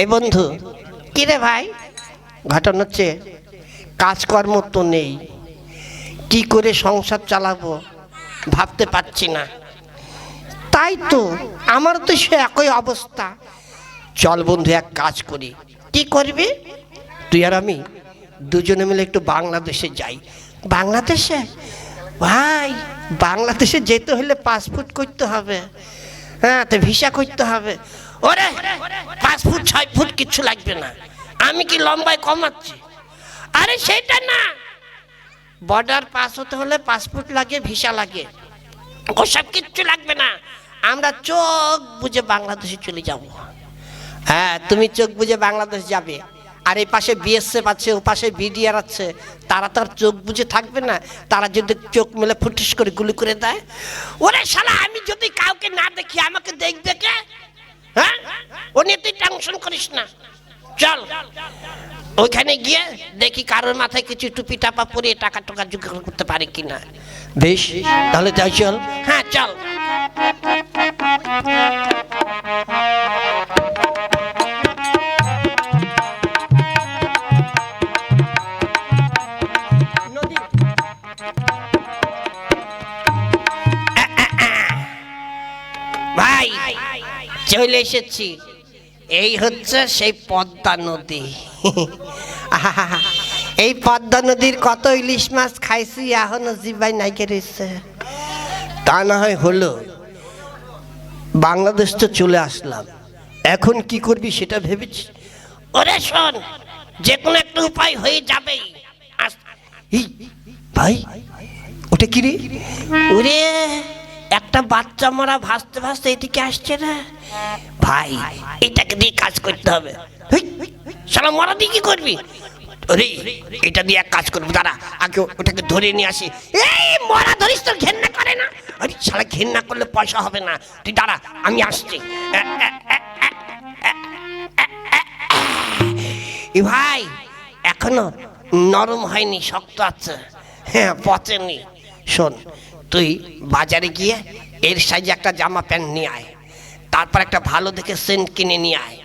এই বন্ধু। কিরে ভাই? ঘটনা হচ্ছে কাজকর্ম তো নেই। কি করে সংসার চালাবো ভাবতে পারছি না। তাই তো আমার তো সে একই অবস্থা। চল বন্ধু এক কাজ করি। কি করবি? তুই আর আমি দুজনে মিলে একটু বাংলাদেশে যাই। বাংলাদেশে? ভাই বাংলাদেশে যেতে হলে পাসপোর্ট করতে হবে। হ্যাঁ তো ভিসা করতে হবে। ওরে, পাঁচ ফুট, ছয় ফুট কিচ্ছু লাগবে না। আমি কি লম্বায় কমাচ্ছি আরে সেটা না। বর্ডার পাস হতে হলে পাসপোর্ট লাগে, ভিসা লাগে। ওসব কিচ্ছু লাগবে না। আমরা চোখ বুঝে বাংলাদেশে চলে যাব। হ্যাঁ তুমি চোখ বুঝে বাংলাদেশ যাবে। আর এই পাশে বিএসএফ আছে, ও পাশে বিডিআর আছে। তারা তো আর চোখ বুঝে থাকবে না। তারা যদি চোখ মেলে ফুটিস করে গুলি করে দেয়। ওরে শালা, আমি যদি কাউকে না দেখি, আমাকে দেখবে কে? হ্যাঁ? ও নিয়ে তুই টেনশন করিস না। চল। ওইখানে গিয়ে দেখি কারোর মাথায় কিছু টুপি টাপা পরিয়ে টাকা টাকা জোগাড় করতে পারে কিনা। বেশ তাহলে তাই চল। হ্যাঁ চল। চলে এসেছি। এই হচ্ছে সেই পদ্মা নদী। এই পদ্মা নদীর কত ইলিশ মাছ খাইছি, এখনও জিবাই নাইকে রয়েছে তা না হয় হলো, বাংলাদেশ তো চলে আসলাম। এখন কি করবি সেটা ভেবেছি? ওরে শোন যে কোনো একটা উপায় হয়ে যাবে ভাই, ওটা কি রে? ওরে একটা বাচ্চা মারা ভাসতে ভাসতে এদিকে আসছে না ভাই এটাকে দিয়ে কাজ করতে হবে শালা মরা দিয়ে কি করবি আরে এটা দিয়ে এক কাজ করবি দাঁড়া আগে ওটাকে ধরে নিয়ে আসি এই মরা ধরিস তোর ঘেন্না করে না আরে শালা ঘেন্না করলে পয়সা হবে না তুই দাঁড়া আমি আসছি এ ভাই এখনও নরম হয়নি শক্ত আছে হ্যাঁ পচেনি শোন তুই বাজারে গিয়ে এর সাইজে একটা জামা প্যান্ট নিয়ে আয়। তারপর একটা ভালো দেখে সেন্ট কিনে নিয়ে আয়।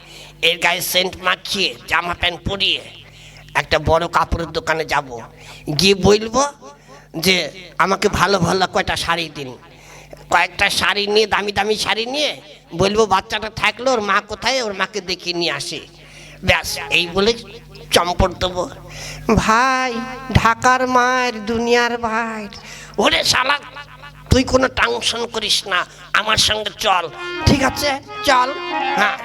এর গায়ে সেন্ট মাখিয়ে জামা প্যান্ট পরিয়ে একটা বড় কাপড়ের দোকানে যাব। গিয়ে বলব যে, আমাকে ভালো ভালো কয়টা শাড়ি দিন। কয়েকটা শাড়ি নিয়ে, দামি দামি শাড়ি নিয়ে বলব, বাচ্চাটা থাকল, ওর মা কোথায়? ওর মাকে দেখিয়ে নিয়ে আসে। ব্যাস, এই বলে চম্পট দেবো। ভাই, ঢাকার মায়ের, দুনিয়ার ভাই ওরে শালা, তুই কোনো টেনশন করিস না, আমার সঙ্গে চল। ঠিক আছে? চল। হ্যাঁ।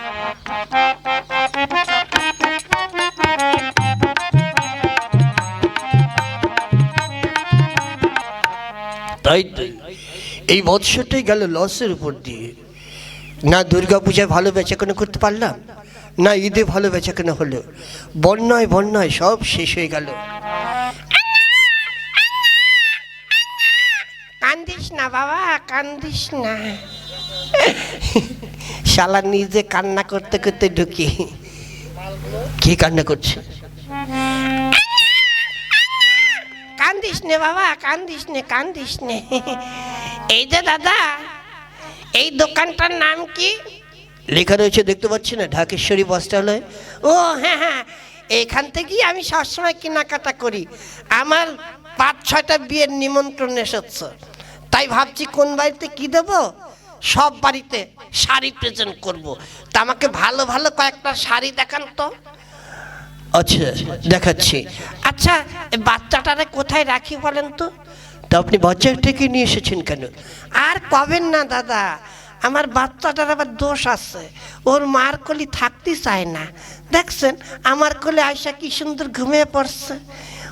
তাই এই বৎসরটাই গেল লসের উপর দিয়ে। না দুর্গা পূজায় ভালো বেচাকেনা করতে পারলাম, না ঈদে ভালো বেচাকেনা হলো। বন্যায় বন্যায় সব শেষ হয়ে গেল কান্দিস না বাবা কান্দিস না। শালা নিজে কান্না করতে করতে ঢুকি। কি কান্না করছে? কান্দিস নে বাবা কান্দিস নে কান্দিস নে। এই যে দাদা এই দোকানটার নাম কি? লেখা রয়েছে দেখতে পাচ্ছি না ঢাকেশ্বরী বস্ত্রালয় ও হ্যাঁ হ্যাঁ এখান থেকেই আমি সবসময় কেনাকাটা করি। আমার পাঁচ ছয়টা বিয়ের নিমন্ত্রণ এসেছে। তাই ভাবছি কোন বাড়িতে কি দেব? সব বাড়িতে শাড়ি প্রেজেন্ট করব। তা আমাকে ভালো ভালো কয়েকটা শাড়ি দেখান তো। আচ্ছা দেখাচ্ছি। আচ্ছা বাচ্চাটারে কোথায় রাখি বলেন তো? তা আপনি বাচ্চাটাকে নিয়ে এসেছেন কেন? আর কবেন না দাদা। আমার বাচ্চাটার আবার দোষ আছে। ওর মার কলি থাকতে চায় না। দেখছেন আমার কোলে আয়সা কি সুন্দর ঘুমিয়ে পড়ছে।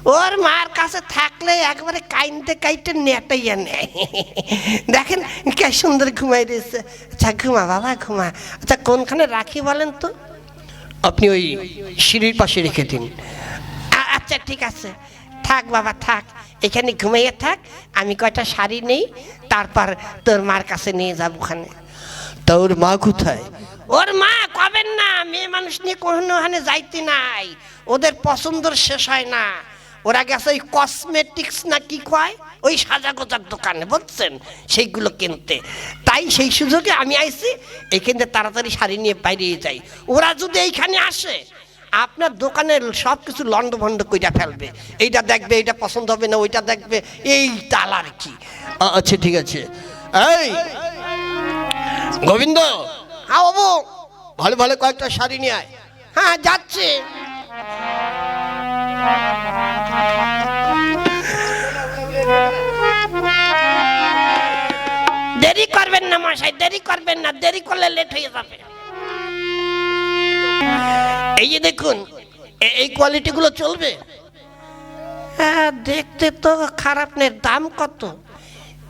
ওর মার কাছে থাকলে একবারে কাইনতে কাইতে নেটাইয়া নেয়। দেখেন কে সুন্দর ঘুমাই রয়েছে। আচ্ছা ঘুমা বাবা ঘুমা। আচ্ছা কোনখানে রাখি বলেন তো? আপনি ওই সিঁড়ির পাশে রেখে দিন। আচ্ছা ঠিক আছে। থাক বাবা থাক। এখানে ঘুমাইয়ে থাক। আমি কয়টা শাড়ি নেই তারপর তোর মার কাছে নিয়ে যাব ওখানে। তা ওর মা কোথায়? ওর মা কবেন না? মেয়ে মানুষ নিয়ে কোনো ওখানে যাইতে নাই। ওদের পছন্দর শেষ হয় না। ওরা গেছে ওই কসমেটিক্স না কি কয় ওই সাজা গোজার দোকানে বুঝছেন? সেইগুলো কিনতে। তাই সেই সুযোগে আমি আইছি এইখানে তাড়াতাড়ি শাড়ি নিয়ে বাইরে যাই। ওরা যদি এইখানে আসে আপনার দোকানের সব কিছু লন্ড ভন্ড কইরা ফেলবে। এইটা দেখবে এইটা পছন্দ হবে না ওইটা দেখবে এই তাল আর কি। আচ্ছা ঠিক আছে। এই গোবিন্দ! হ্যাঁ বাবু। ভালো ভালো কয়েকটা শাড়ি নিয়ে আয়। হ্যাঁ যাচ্ছে। দেরি করবেন না মশাই, দেরি করবেন না, দেরি করলে লেট হয়ে যাবে। এই যে দেখুন এই কোয়ালিটিগুলো চলবে? হ্যাঁ দেখতে তো খারাপ নেই দাম কত?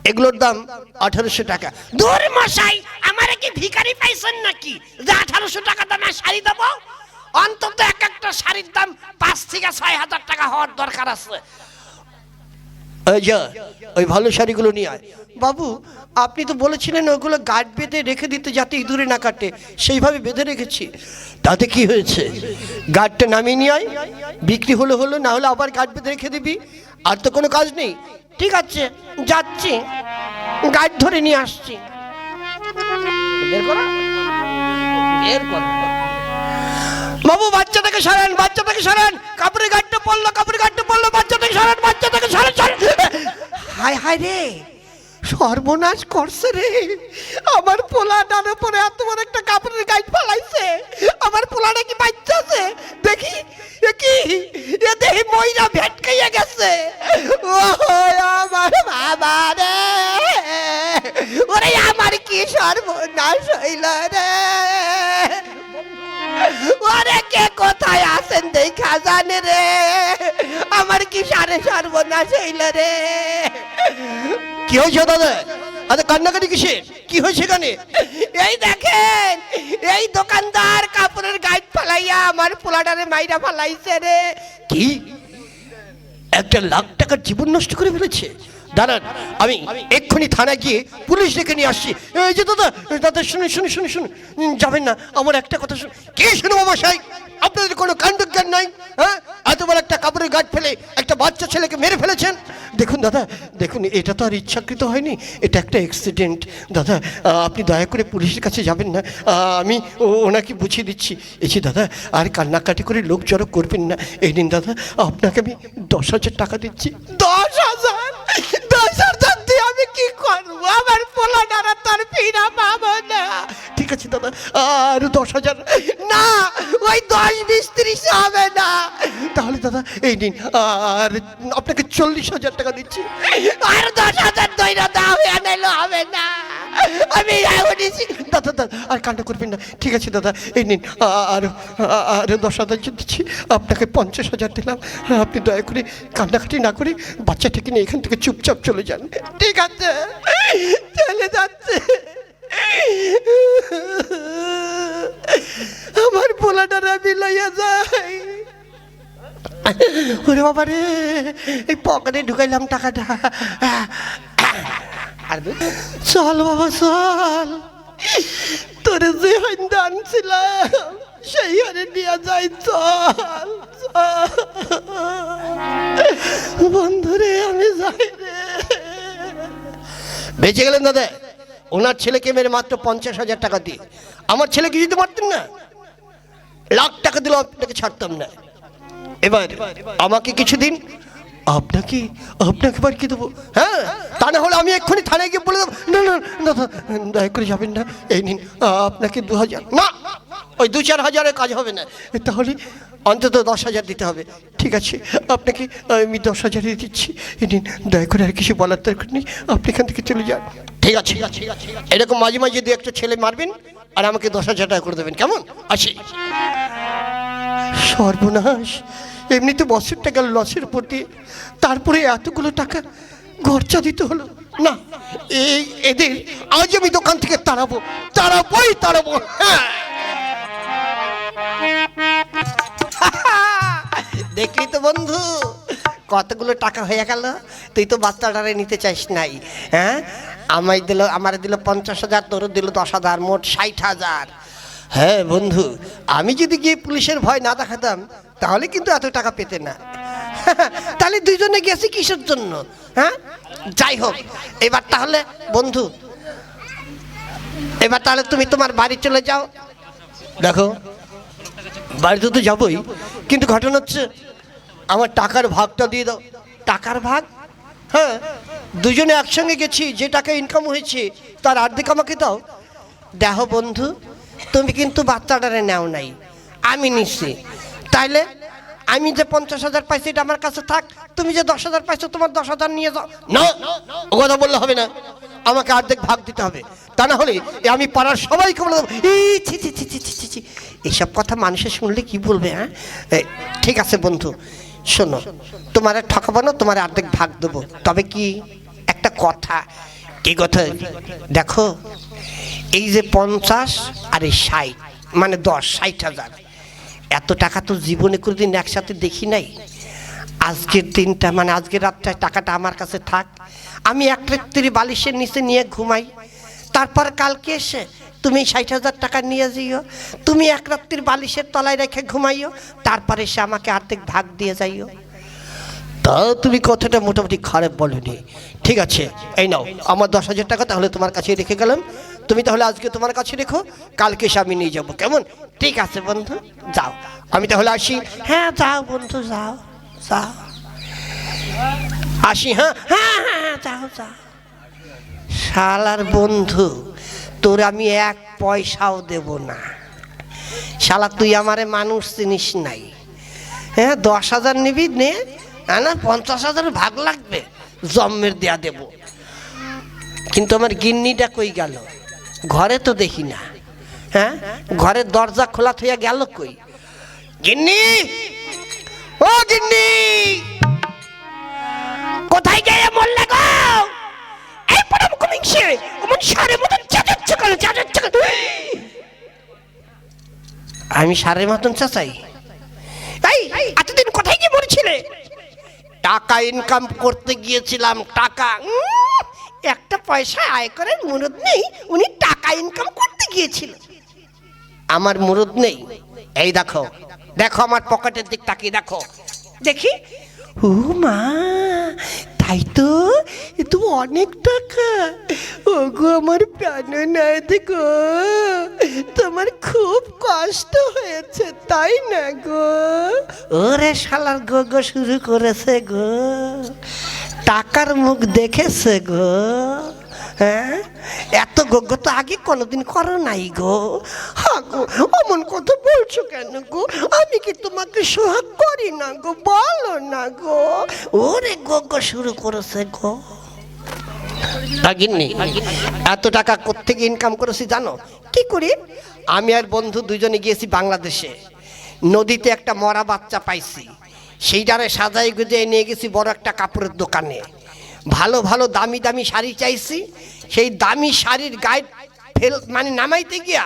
এগুলোর দাম আঠারোশো টাকা। দূর মশাই, আমার কি ভিখারি পাইছেন নাকি? যে আঠারোশো টাকা দামে শাড়ি দেবো? অন্তত এক একটা শাড়ির দাম পাঁচ থেকে ছয় হাজার টাকা হওয়ার দরকার আছে। যা, ওই ভালো শাড়িগুলো নিয়ে আয়। বাবু, আপনি তো বলেছিলেন ওগুলো গাঢ় বেঁধে রেখে দিতে যাতে ইঁদুরে না কাটে, সেইভাবে বেঁধে রেখেছি। তাতে কি হয়েছে? গাঢ়টা নামিয়ে নিয়ে আয়, বিক্রি হলো হলো, না হলে আবার গাঢ় বেঁধে রেখে দিবি, আর তো কোনো কাজ নেই। ঠিক আছে, যাচ্ছি। গাঢ় ধরে নিয়ে আসছি। বের করো। বের করো। বাবু, বাচ্চাটাকে সরান বাচ্চাটাকে সরান। কাপড়ের গাড়িটা পড়ল কাপড়ের গাড়িটা পড়ল বাচ্চাটাকে সরান বাচ্চাটাকে সরান সরান। হায় হায় রে, সর্বনাশ করছে রে। আমার পোলা ডানে পরে এত বড় একটা কাপড়ের গাইড ফালাইছে। আমার পোলাটা কি বাচ্চা আছে। দেখি, এ কি? এ দেখি ময়রা ভেটকাইয়া গেছে। ও আমার বাবা রে। ওরে, আমার কি সর্বনাশ হইল রে? ওরে কে কোথায় আছেন দেখা জানে রে? আমার কি সারে সর্বনাশ হইল রে? কি হয়েছে দাদা? আরে কান্নাকাটি কিসের? কি হয়েছে এই দেখেন এই দোকানদার কাপড়ের গাইড ফালাইয়া আমার পোলাটারে মাইরা ফালাইছে রে। কি? একটা লাখ টাকার জীবন নষ্ট করে ফেলেছে? দাঁড়ান, আমি এক্ষুনি থানায় গিয়ে পুলিশ ডেকে নিয়ে আসছি। এই যে দাদা দাদা, শুনুন শুনুন শুনুন শুনুন। যাবেন না, আমার একটা কথা শুনুন। কে শুনুন মশাই আপনাদের কোনো কাণ্ড জ্ঞান নাই হ্যাঁ? এত বড় একটা কাপড়ের গাছ ফেলে একটা বাচ্চা ছেলেকে মেরে ফেলেছেন। দেখুন দাদা, দেখুন, এটা তো আর ইচ্ছাকৃত হয়নি, এটা একটা অ্যাক্সিডেন্ট দাদা, আপনি দয়া করে পুলিশের কাছে যাবেন না, আমি ওনাকে বুঝিয়ে দিচ্ছি। যে দাদা, আর কান্নাকাটি করে লোক জড়ো করবেন না। এই দিন দাদা, আপনাকে আমি দশ হাজার টাকা দিচ্ছি। আমি করব ডানা তার ফিরা পাবো না। ঠিক আছে, দাদা। আর দশ হাজার? না, ওই দশ বিশ ত্রিশ হবে না। তাহলে, দাদা, এই নিন। আর আপনাকে চল্লিশ হাজার টাকা দিচ্ছি। আর দশ হাজার দইরা দাও এনাইলে হবে না। আমি দাদা দাদা, আর কাণ্ড করবেন না। ঠিক আছে, দাদা, এই নিন। আর আর দশ হাজার দিচ্ছি, আপনাকে পঞ্চাশ হাজার দিলাম। আপনি দয়া করে কান্নাকাটি না করে বাচ্চাটাকে নিয়ে এখান থেকে চুপচাপ চলে যান। ঠিক আছে। চলে যাচ্ছে। আমার পোলাটার আমি লইয়া যাই। ওরে বাবা রে এই পকেটে ঢুকাইলাম টাকাটা। চল বাবা, চল। তোরে যে হইন্দা আনছিলাম, সেই হারে নিয়ে যাই চল। বন্ধুরে, আমি যাই রে। বেঁচে গেলেন দাদা। ওনার ছেলেকে মেরে মাত্র পঞ্চাশ হাজার টাকা দিয়ে। আমার ছেলে ছেলেকে দিতে পারতেন না। লাখ টাকা দিলেও আপনাকে ছাড়তাম না। এবার আমাকে কিছু দিন আপনাকে আপনাকে এবার কি দেবো। হ্যাঁ? তা না হলে আমি এক্ষুনি থানায় গিয়ে বলে দেবো। না না দাদা, দয়া করে যাবেন না। এই নিন আপনাকে দু হাজার না ওই দু চার হাজারের কাজ হবে না। তাহলে অন্তত দশ হাজার দিতে হবে। ঠিক আছে, আপনাকে আমি দশ হাজারই দিচ্ছি। এই নিন, দয়া করে আর কিছু বলার দরকার নেই। আপনি এখান থেকে চলে যান। ঠিক আছে এরকম মাঝে মাঝে দু একটা ছেলে মারবেন আর আমাকে দশ হাজার টাকা করে দেবেন। কেমন? আসি। সর্বনাশ। এমনিতে বছর গেল লসের উপর দিয়ে তারপরে এতগুলো টাকা খরচা দিতে হলো। না, এই এদের আজ আমি দোকান থেকে তাড়াবো। তাড়াবোই তাড়াবো। হ্যাঁ। দেখলি তো বন্ধু? কতগুলো টাকা হয়ে গেল? তুই তো বাচ্চাটারে নিতে চাইস নাই হ্যাঁ? আমায় দিল, আমার দিল পঞ্চাশ হাজার তোর দিল দশ হাজার, মোট ষাট হাজার। হ্যাঁ বন্ধু, আমি যদি গিয়ে পুলিশের ভয় না দেখাতাম, তাহলে কিন্তু এত টাকা পেতে না। তাহলে দুইজনে গেছি কিসের জন্য হ্যাঁ? যাই হোক, এবার তাহলে বন্ধু, এবার তাহলে তুমি তোমার বাড়ি চলে যাও। দেখো, বাড়িতে তো যাবই কিন্তু ঘটনা হচ্ছে, আমার টাকার ভাগটা দিয়ে দাও। টাকার ভাগ? হ্যাঁ দুজনে একসঙ্গে গেছি, যে টাকা ইনকাম হয়েছে, তার অর্ধেক আমাকে দাও। দেখো বন্ধু, তুমি কিন্তু বাচ্চাটারে নেও নাই। আমি নিচ্ছি। তাইলে, আমি যে পঞ্চাশ হাজার পাইছি, এটা আমার কাছে থাক। তুমি যে দশ হাজার পাইছো, তোমার দশ হাজার নিয়ে যাও। না, ও কথা বললে হবে না। আমাকে অর্ধেক ভাগ দিতে হবে। তা না হলে আমি পাড়ার সবাইকে বলে দেবো ছি ছি ছি ছি ছি ছি ছি। এইসব কথা মানুষে শুনলে কি বলবে হ্যাঁ? ঠিক আছে বন্ধু, শোনো, তোমার ঠকাবো না, তোমার অর্ধেক ভাগ দেবো। তবে কি একটা কথা, কি কথা? দেখো, এই যে পঞ্চাশ আর এই ষাট মানে দশ, ষাট হাজার, এত টাকা তো জীবনে কোনোদিন একসাথে দেখি নাই? আজকের দিনটা মানে আজকের রাতটা, টাকাটা আমার কাছে থাক। আমি এক রাত্রি বালিশের নিচে নিয়ে ঘুমাই। তারপর কালকে এসে তুমি ষাট হাজার টাকা নিয়ে যাইও। তুমি এক রাত্রির বালিশের তলায় রেখে ঘুমাইও। তারপরে এসে আমাকে আর্ধেক ভাগ দিয়ে যাইও। তা তুমি কথাটা মোটামুটি খারাপ বলনি। ঠিক আছে, এই নাও, আমার দশ হাজার টাকা তাহলে তোমার কাছে রেখে গেলাম। তুমি তাহলে আজকে তোমার কাছে রেখো, কালকে এসে আমি নিয়ে যাব। কেমন? ঠিক আছে বন্ধু, যাও। আমি তাহলে আসি। হ্যাঁ যাও বন্ধু, যাও। যাও আসি হ্যাঁ? হ্যাঁ হ্যাঁ হ্যাঁ, শালার বন্ধু তোর আমি এক পয়সাও দেব না। শালা তুই আমারে মানুষ চিনিস নাই। হ্যাঁ দশ হাজার নিবি নে। না পঞ্চাশ হাজার ভাগ লাগবে জন্মের দেয়া দেব। কিন্তু আমার গিন্নিটা কই গেল? ঘরে তো দেখি না। হ্যাঁ ঘরের দরজা খোলা থইয়া গেল কই? গিন্নি! ও গিন্নি! কোথায় গিয়ে গো? এই মতন চাচাচ্ছে চাচাচ্ছে আমি সারের মতন চাচাই। এই, এতদিন কোথায় গিয়ে মরেছিলে? টাকা ইনকাম করতে গিয়েছিলাম, টাকা। একটা পয়সা আয় করার মুরদ নেই, উনি টাকা ইনকাম করতে গিয়েছিলেন আমার মুরদ নেই। এই দেখো দেখো আমার পকেটের দিক তাকিয়ে দেখো। দেখি। ও মা তাই তো এ তো অনেক টাকা। ও গো আমার প্রাণনাথ গো তোমার খুব কষ্ট হয়েছে তাই না গো? ওরে শালার গো গো শুরু করেছে গো। টাকার মুখ দেখেছে গো। হ্যাঁ? এত গগ্গ তো আগে কোনোদিন করো নাই গো। হা গো, অমন কথা বলছো কেন গো? আমি কি তোমাকে সোহাগ করি না গো? বলো না গো। ওরে গগ্গ শুরু করেছে গো। গিন্নি এত টাকা কোথেকে ইনকাম করেছি জানো? কি করি? আমি আর বন্ধু দুজনে গিয়েছি বাংলাদেশে। নদীতে একটা মরা বাচ্চা পাইছি। সেইটারে সাজাই গুজিয়ে নিয়ে গেছি বড় একটা কাপড়ের দোকানে। ভালো ভালো, দামি দামি শাড়ি চাইছি। সেই দামি শাড়ির গায়ে ফেল মানে নামাইতে গিয়া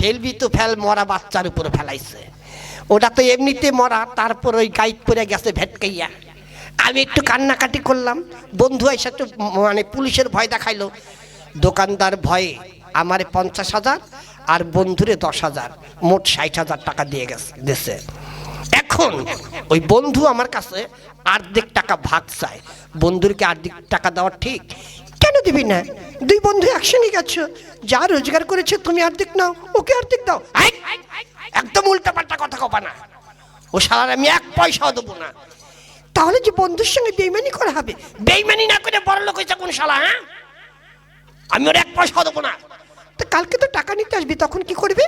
ফেলবি তো ফেল মরা বাচ্চার উপরে ফেলাইছে। ওটা তো এমনিতে মরা, তারপর ওই গাইড পরে গেছে ভেটকাইয়া। আমি একটু কান্নাকাটি করলাম, বন্ধু এসে একটু মানে পুলিশের ভয় দেখাইলো। দোকানদার ভয়ে আমার পঞ্চাশ হাজার আর বন্ধুরে দশ হাজার, মোট ষাট হাজার টাকা দিয়ে গেছে দেশে এখন ওই বন্ধু আমার কাছে অর্ধেক টাকা ভাগ চায়। বন্ধুরকে অর্ধেক টাকা দেওয়া ঠিক। কেন দিবি না? দুই বন্ধু একসঙ্গে গেছো। যা রোজগার করেছে তুমি অর্ধেক নাও, ওকে অর্ধেক দাও। একদম উল্টা পাল্টা কথা কবা না। ও সালার আমি এক পয়সাও দেবো না। তাহলে যে বন্ধুর সঙ্গে বেইমানি করা হবে? বেইমানি না করে বড় লোক হয়েছে কোন শালা হ্যাঁ? আমি ওর এক পয়সাও দেবো না। তো কালকে তো টাকা নিতে আসবি, তখন কি করবে?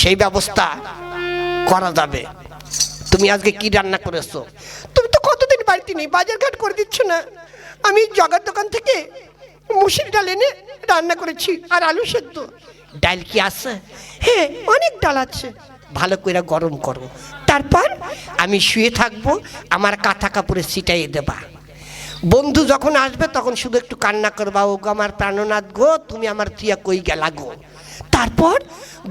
সেই ব্যবস্থা। করা যাবে। তুমি আজকে কি রান্না করেছ? তুমি তো কতদিন বাড়িতে নেই বাজার ঘাট করে দিচ্ছ না। আমি জগার দোকান থেকে মুসির ডাল এনে রান্না করেছি আর আলু সেদ্ধ। ডাল কি আছে? হ্যাঁ অনেক ডাল আছে। ভালো করে গরম করো। তারপর আমি শুয়ে থাকব, আমার কাঁথা কাপড়ে ছিটাইয়ে দেবা। বন্ধু যখন আসবে, তখন শুধু একটু কান্না করবা ও গো আমার প্রাণনাথ গো, তুমি আমার থিয়া কই গেলা গো? তারপর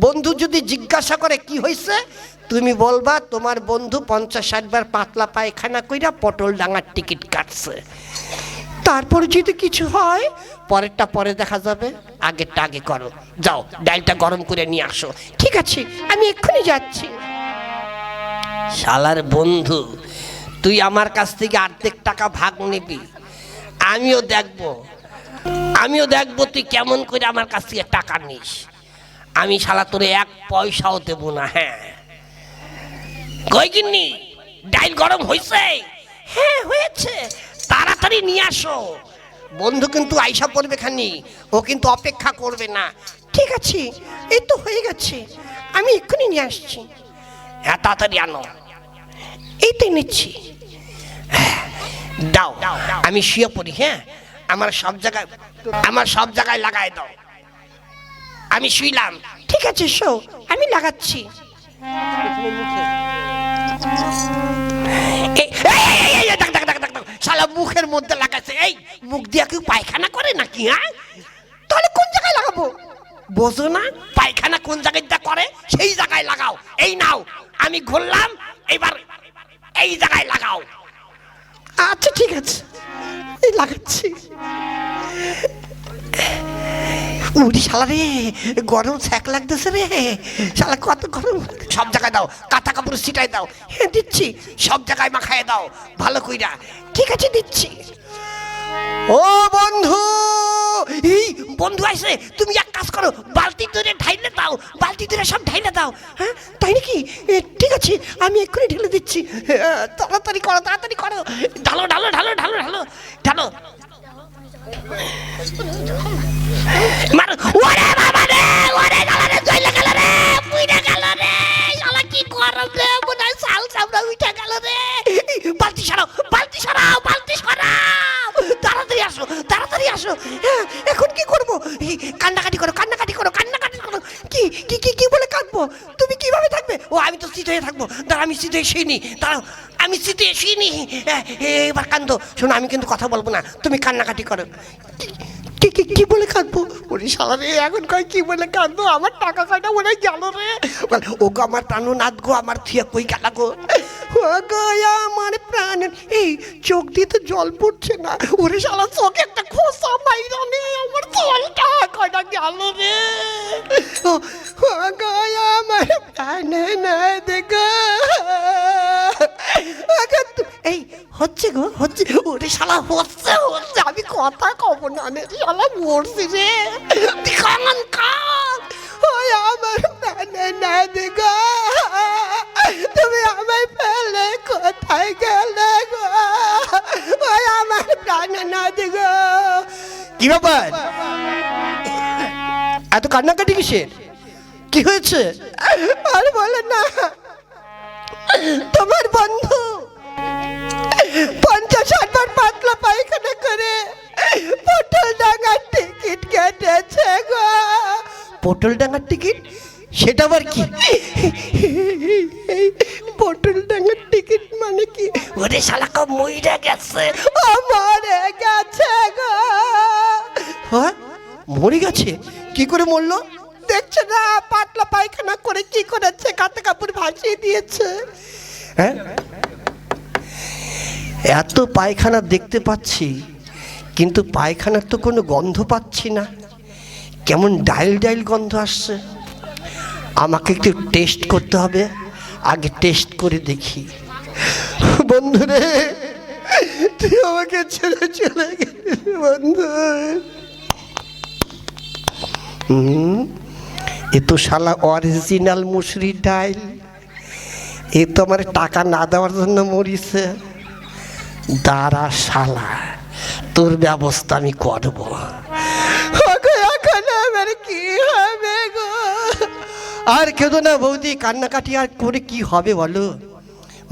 বন্ধু যদি জিজ্ঞাসা করে, কি হয়েছে তুমি বলবা, তোমার বন্ধু পঞ্চাশ ষাট বার পাতলা পায়খানা কইরা পটল ডাঙার টিকিট কাটছে। তারপর যদি কিছু হয়, পরেরটা পরে দেখা যাবে আগেরটা আগে করো। যাও, ডালটা গরম করে নিয়ে আসো। ঠিক আছে, আমি এক্ষুনি যাচ্ছি। শালার বন্ধু, তুই আমার কাছ থেকে অর্ধেক টাকা ভাগ নিবি। আমিও দেখব। আমিও দেখব তুই কেমন করে আমার কাছ থেকে টাকা নিস। আমি শালা তোরে এক পয়সাও দেবো না হ্যাঁ। কই কিন্নি ডাইল গরম হয়েছে হ্যাঁ হয়েছে। তাড়াতাড়ি নিয়ে আসো। বন্ধু কিন্তু আইসা পড়বে খানি ও কিন্তু অপেক্ষা করবে না। ঠিক আছে এই তো হয়ে গেছে আমি এক্ষুনি নিয়ে আসছি। হ্যাঁ তাড়াতাড়ি আনো। এই তো নিচ্ছি। হ্যাঁ, দাও আমি শুয়ে পড়ি হ্যাঁ। আমার সব জায়গায় আমার সব জায়গায় লাগায় দাও। আমি শুইলাম। ঠিক আছে, শো, আমি লাগাচ্ছি। শালা মুখের মধ্যে লাগাচ্ছে এই, মুখ দিয়ে কেউ পায়খানা করে নাকি হ্যাঁ? তাহলে কোন জায়গায় লাগাবো? বোঝো না, পায়খানা কোন জায়গায় করে, সেই জায়গায় লাগাও। এই নাও, আমি ঘুরলাম, এবার এই জায়গায় লাগাও। আচ্ছা ঠিক আছে। উড়ি শালা রে গরম ছ্যাক লাগতেছে রে শালা কত গরম সব জায়গায় দাও কাঁথা কাপড় ছিটাই দাও হ্যাঁ দিচ্ছি সব জায়গায় মাখায় দাও ভালো কইরা ঠিক আছে দিচ্ছি ও বন্ধু এই বন্ধু আইছে তুমি এক কাজ করো বালতি ধরে ঢাইলে দাও বালতি ধরে সব ঢাইলে দাও হ্যাঁ তাই নাকি ঠিক আছে আমি এক্ষুনি ঢেলে দিচ্ছি তাড়াতাড়ি করো তাড়াতাড়ি করো ঢালো ঢালো ঢালো ঢালো ঢালো ঢালো মার ওরে বাবা বালতি সরাও বালতি সরাও বালতি সরাও। তাড়াতাড়ি আসো তাড়াতাড়ি আসো। হ্যাঁ এখন কি করব? কান্নাকাটি করো কান্নাকাটি করো কান্নাকাটি করো। কি কি কি কি বলে কাঁদবো? তুমি কীভাবে থাকবে? ও আমি তো শীত হয়ে থাকব। দাঁড়া আমি শীত হয়ে শুইনি। দাঁড়াও আমি শুইনি। হ্যাঁ, এবার কান্দো। শোনো আমি কিন্তু কথা বলব না। তুমি কান্নাকাটি করো। কি কি বলে কাঁদবো? ওরে শালা রে এখন কয় কি বলে কাঁদবো? আমার টাকা কয়টা মনে গেল রে? বলে, ও গো আমার টানু নাথ গো আমার থিয়া কই গেলা গো? আমার প্রাণ। এই চোখ দিয়ে তো জল পড়ছে না। ওরে শালা, চোখে একটা খোসা মাইরা নে আমার জলটা কয়টা গেল রে। ও আমার প্রাণ গো আগে এই, হচ্ছে গো, হচ্ছে, ওরে শালা, হচ্ছে হচ্ছে, আমি কথা কব না রে শালা, মরছি রে। কান কান আমার প্রাণে না দিগো কি ব্যাপার এত কান্নাকাটি কিসের? কি হয়েছে? আর বলে না। তোমার বন্ধু পঞ্চাশ ষাটবার পাতলা পায়খানা করে পটল ডাঙার টিকিট কেটেছে গো। পটল ডাঙার টিকিট? সেটা আবার কি? পটল ডাঙার টিকিট মানে কি? ওরে শালা কব মইরা গেছে। মরে গেছে গো। হ্যাঁ? মরে গেছে? কি করে মরলো? দেখছে না, পাতলা পায়খানা করে কি করেছে? কাতে কাপড় ভাসিয়ে দিয়েছে। হ্যাঁ? এত পায়খানা দেখতে পাচ্ছি, কিন্তু পায়খানার তো কোনো গন্ধ পাচ্ছি না। কেমন ডাইল ডাইল গন্ধ আসছে। আমাকে একটু টেস্ট করতে হবে। আগে টেস্ট করে দেখি। বন্ধুরে, তুই আমাকে ছেড়ে চলে গেলি বন্ধু। এ তো শালা অরিজিনাল মুসরি ডাইল। এ তো আমার টাকা না দেওয়ার জন্য মরিছে। দাঁড়া শালা, তোর ব্যবস্থা আমি করব। এখন আমার কি হবে গো? আর কেঁদো না বৌদি, কান্নাকাটি আর করে কি হবে বলো?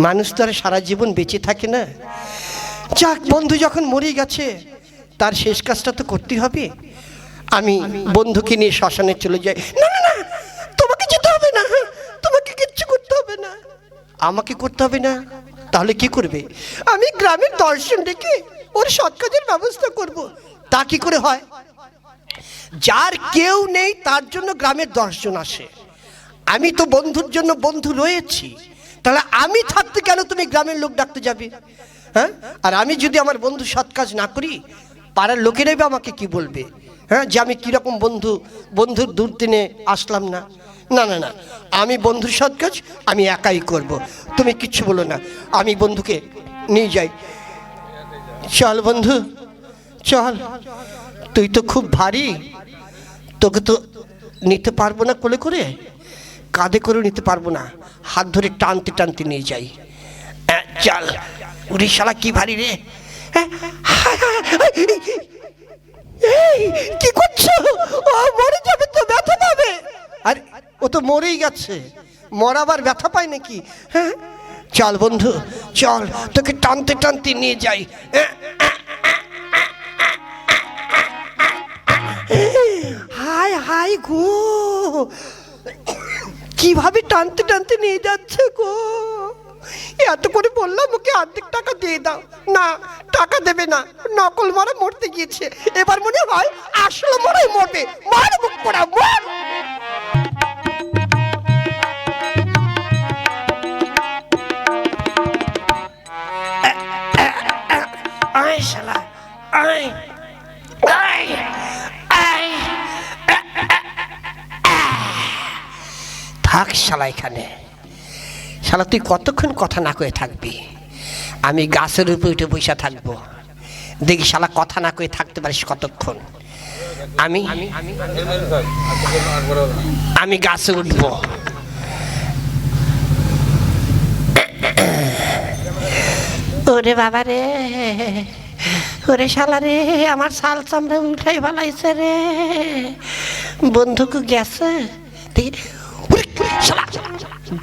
মানুষ তো আর সারা জীবন বেঁচে থাকে না। যাক, বন্ধু যখন মরে গেছে, তার শেষ কাজটা তো করতে হবে। আমি বন্ধুকে নিয়ে শ্মশানে চলে যাই। না না তোমাকে যেতে হবে না তোমাকে কিচ্ছু করতে হবে না। আমাকে করতে হবে না? তাহলে কি করবে? আমি গ্রামের দর্শন ডেকে ওর সৎ কাজের ব্যবস্থা করব। তা কি করে হয়? যার কেউ নেই, তার জন্য গ্রামের দশজন আসে। আমি তো বন্ধুর জন্য বন্ধু রয়েছি। তাহলে আমি থাকতে কেন তুমি গ্রামের লোক ডাকতে যাবে? হ্যাঁ? আর আমি যদি আমার বন্ধু সৎ কাজ না করি, পাড়ার লোকেরাই বা আমাকে কি বলবে? হ্যাঁ যে আমি কীরকম বন্ধু বন্ধুর দুর্দিনে আসলাম না না না না আমি বন্ধুর সৎ কাজ আমি একাই করব তুমি কিচ্ছু বলো না আমি বন্ধুকে নিয়ে যাই চল বন্ধু চল তুই তো খুব ভারী তোকে তো নিতে পারব না কোলে করে কাঁধে করে নিতে পারব না হাত ধরে টানতে টানতে নিয়ে যাই চল উড়ি শালা কি ভারী রে হ্যাঁ, হায়, হায়, হায়, এই, কি করছ? ও মরে যাবে তো ব্যথা পাবে। আরে ও তো মরেই গেছে। মরাবার ব্যথা পায় নাকি? হ্যাঁ? চল বন্ধু চল তোকে টানতে টানতে নিয়ে যাই। হাই হাই গো। কীভাবে টানতে টানতে নিয়ে যাচ্ছে গো? এত করে বললাম, ওকে অর্ধেক টাকা দিয়ে দাও। না, টাকা দেবে না। নকল মারা মরতে গিয়েছে। এবার মনে হয় আসলে মরাই মরবে। মার মুখ পড়া, মর! শালা থাক শালা এখানে। শালা তুই কতক্ষণ কথা না কয়ে থাকবি? আমি গাছের উপরে উঠে বসে থাকব। দেখি শালা কথা না কয়ে থাকতে পারিস কতক্ষণ? আমি আমি গাছে উঠবো। ওরে বাবা রে ওরে শালা রে আমার শাল চামড়া উঠাই ভালাইছে রে। বন্ধুকে গেছে। শালা,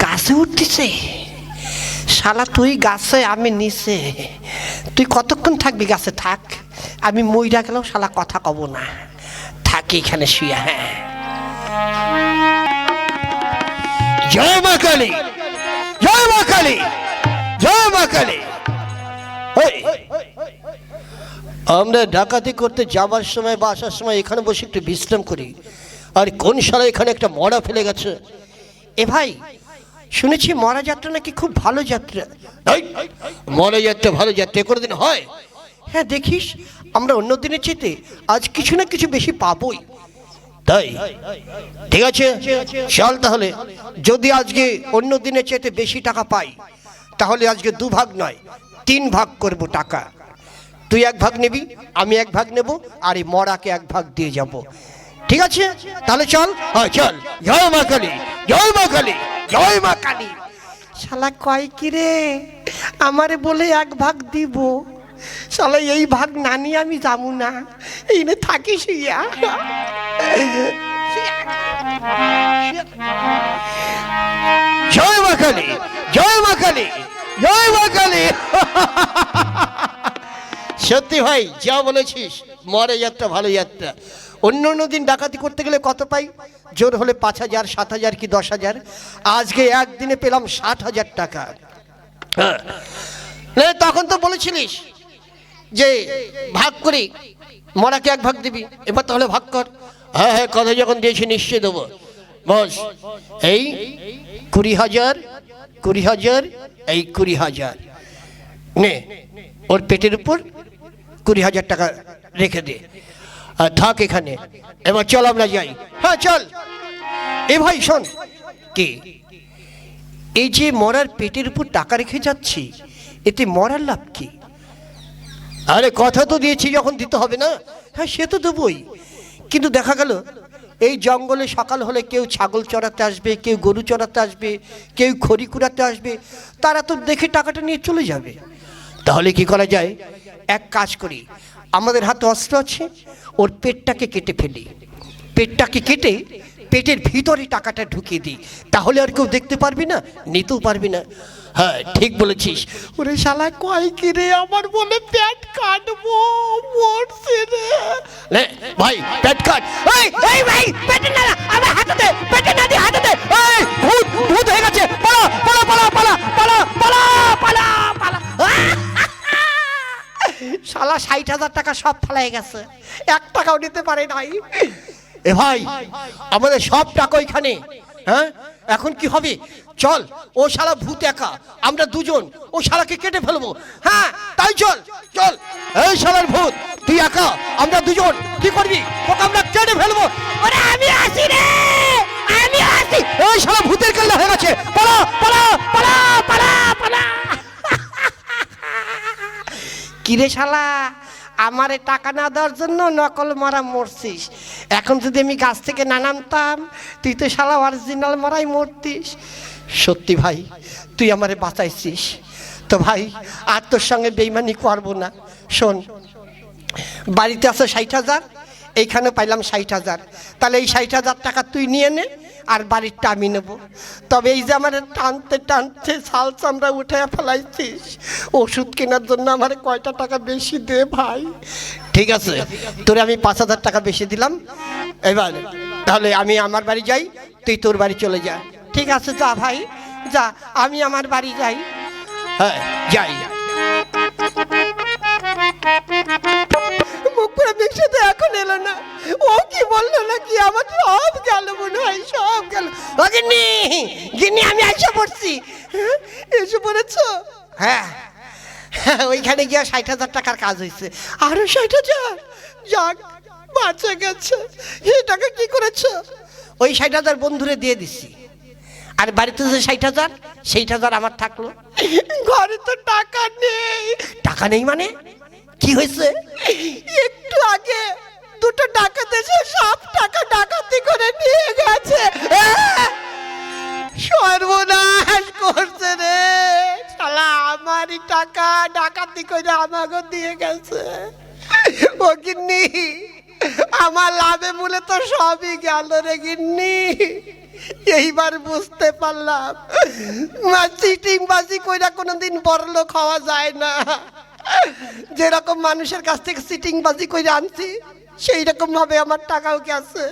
গাছে উঠতেছে? শালা, তুই গাছে, আমি নিচে। তুই কতক্ষণ থাকবি গাছে? থাক, আমি মইরা গেলেও শালা কথা কব না। থাকি এখানে শুয়ে হ্যাঁ। জয় মা কালী! জয় মা কালী! জয় মা কালী! আমরা ডাকাতি করতে যাবার সময় বা আসার সময় এখানে বসে একটু বিশ্রাম করি। আর কোন সালে এখানে একটা মরা ফেলে গেছে? এ ভাই শুনেছি মরা যাত্রা নাকি খুব ভালো যাত্রা। মরা যাত্রা ভালো যাত্রা কোনোদিন হয়? হ্যাঁ দেখিস আমরা অন্য দিনের চেতে আজ কিছু না কিছু বেশি পাবোই। তাই? ঠিক আছে চল তাহলে। যদি আজকে অন্য দিনের চেতে বেশি টাকা পাই তাহলে আজকে দু ভাগ নয় তিন ভাগ করব টাকা। তুই এক ভাগ নিবি আমি এক ভাগ নেব আর এই মরাকে এক ভাগ দিয়ে যাব। ঠিক আছে? তাহলে চল। চল। জয় মা কালী। জয় মা কালী। জয় মা কালী। শালা কয় কি রে? আমারে বলে এক ভাগ দিব। শালা এই ভাগ না নিয়ে আমি যাব না। এই নে থাকি শুইয়া। জয় মা কালী। জয় মা কালী। জয় মা কালী। সত্যি ভাই যা বলেছিস মরে যাত্রা ভালো যাত্রা। অন্য অন্য দিন ডাকাতি করতে গেলে কত পাই? জোর হলে পাঁচ হাজার, সাত হাজার কি দশ হাজার? আজকে একদিনে পেলাম ষাট হাজার টাকা। হ্যাঁ। তখন তো বলেছিলিস যে ভাগ করি, মরাকে এক ভাগ দিবি, এবার তাহলে ভাগ কর। হ্যাঁ হ্যাঁ কথা যখন দিয়েছি নিশ্চয়ই দেবো। বস, এই কুড়ি হাজার কুড়ি হাজার, এই কুড়ি হাজার। নে, ওর পেটের উপর কুড়ি হাজার টাকা রেখে দে। থাক এখানে। এবার চল আমরা যাই। হ্যাঁ চল। এ ভাই, শোন। কে? এই যে মরার পেটের উপর টাকা রেখে যাচ্ছি, এতে মরার লাভ কি? আরে, কথা তো দিয়েছি যখন দিতে হবে না। হ্যাঁ সে তো দেবই। কিন্তু দেখা গেল, এই জঙ্গলে সকাল হলে কেউ ছাগল চড়াতে আসবে, কেউ গরু চড়াতে আসবে, কেউ খড়ি কুড়াতে আসবে, তারা তো দেখে টাকাটা নিয়ে চলে যাবে। তাহলে কি করা যায়? এক কাজ করি আমাদের হাতে অস্ত্র আছে ওর পেটটাকে কেটে ফেলি। পেটটাকে কেটে পেটের ভিতরে টাকাটা ঢুকিয়ে দিই। তাহলে আর কেউ দেখতে পারবি না নিতেও পারবি না। হ্যাঁ ঠিক বলেছিস। ওরে শালা কয় কি রে আমার বলে প্যাট কাটবো মরছে রে। ভাই পেট কাট। এই এই ভাই পেটে না ষাট হাজার টাকা সব ফেলাই গেছে। এক টাকাও নিতে পারে নাই। এ ভাই আমাদের সব টাকা ওইখানে। হ্যাঁ? এখন কি হবে? চল ও শালা ভূত একা আমরা দুজন ও শালাকে কেটে ফেলব। হ্যাঁ তাই চল চল। এই শালার ভূত তুই একা আমরা দুজন কি করবি? ওকে আমরা কেটে ফেলব। আরে আমি আসি রে! আমি আসি! ওই শালা ভূতের কেল্লা হয়ে গেছে। পালা পালা পালা পালা! কিরে শালা, আমারে টাকা না দেওয়ার জন্য নকল মারা মরছিস। এখন যদি আমি গাছ থেকে না নামতাম, তুই তো শালা অরিজিনাল মারাই মরতিস। সত্যি ভাই, তুই আমারে বাঁচাইছিস। তো ভাই, আর তোর সঙ্গে বেইমানি করব না। শোন, বাড়িতে আছে ষাট হাজার এইখানে পাইলাম ষাট হাজার। তাহলে এই ষাট হাজার টাকা তুই নিয়ে নে আর বাড়িরটা আমি নেব। তবে এই যে আমার টানতে টানতে ছাল চামড়া উঠে ফেলাইছিস ওষুধ কেনার জন্য আমার কয়টা টাকা বেশি দে ভাই? ঠিক আছে, তোরে আমি পাঁচ হাজার টাকা বেশি দিলাম। এবার, তাহলে আমি আমার বাড়ি যাই, তুই তোর বাড়ি চলে যা। ঠিক আছে, যা ভাই, যা, আমি আমার বাড়ি যাই। হ্যাঁ যাই। মুখ করে মিশে তো এখন এলো না। ও কি বলল না কি আমার সব গেল মনে হয় সব গেল। ও গিন্নি গিন্নি আমি এসে পড়ছি। হ্যাঁ, এসে পড়েছো? হ্যাঁ। হ্যাঁ, ওইখানে গিয়ে ষাট হাজার টাকার কাজ হয়েছে। আরও ষাট হাজার? যাক বাঁচা গেছে। এই টাকা কি করেছ? ওই ষাট হাজার বন্ধুরে দিয়ে দিছি। আর বাড়িতে যে ষাট হাজার ষাট হাজার আমার থাকল। ঘরে তো টাকা নেই। টাকা নেই মানে? কি হয়েছে? একটু আগে দুটো টাকা দেশে সব টাকা ডাকাতি করে নিয়ে গেছে! সর্বনাশ করছে রে। শালা, আমারই টাকা ডাকাতি করে আমাকে দিয়ে গেছে। ও আমার লাভে মূলে তো সবই গেল রে গিন্নি। এইবার বুঝতে পারলাম। চিটিং বাজি কইরা কোনোদিন বড়লোক হওয়া যায় না। যেরকম মানুষের কাছ থেকে সিটিংবাজি করে আনছি সেই রকম ভাবে আমার টাকাও কি আছে?